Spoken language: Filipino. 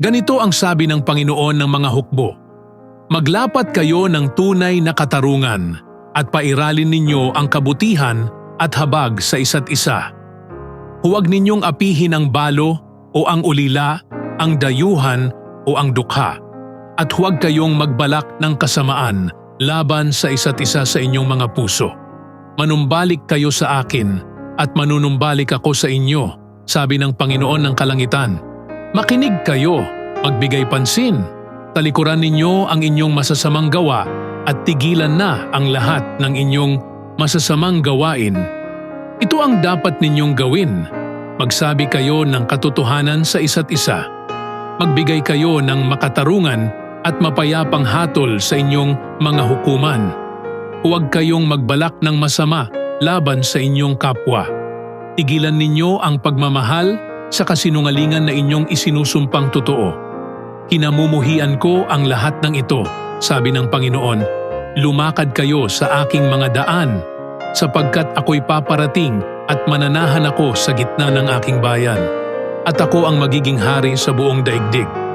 Ganito ang sabi ng Panginoon ng mga hukbo. Maglapat kayo ng tunay na katarungan at pairalin ninyo ang kabutihan at habag sa isa't isa. Huwag ninyong apihin ang balo o ang ulila, ang dayuhan o ang dukha. At huwag kayong magbalak ng kasamaan laban sa isa't isa sa inyong mga puso. Manumbalik kayo sa akin at manunumbalik ako sa inyo, sabi ng Panginoon ng Kalangitan. Makinig kayo, magbigay pansin, talikuran ninyo ang inyong masasamang gawa at tigilan na ang lahat ng inyong masasamang gawain. Ito ang dapat ninyong gawin. Magsabi kayo ng katotohanan sa isa't isa. Magbigay kayo ng makatarungan at mapayapang hatol sa inyong mga hukuman. Huwag kayong magbalak ng masama laban sa inyong kapwa. Tigilan ninyo ang pagmamahal sa kasinungalingan na inyong isinusumpang totoo. Kinamumuhian ko ang lahat ng ito, sabi ng Panginoon. Lumakad kayo sa aking mga daan, sapagkat ako'y paparating at mananahan ako sa gitna ng aking bayan. At ako ang magiging hari sa buong daigdig.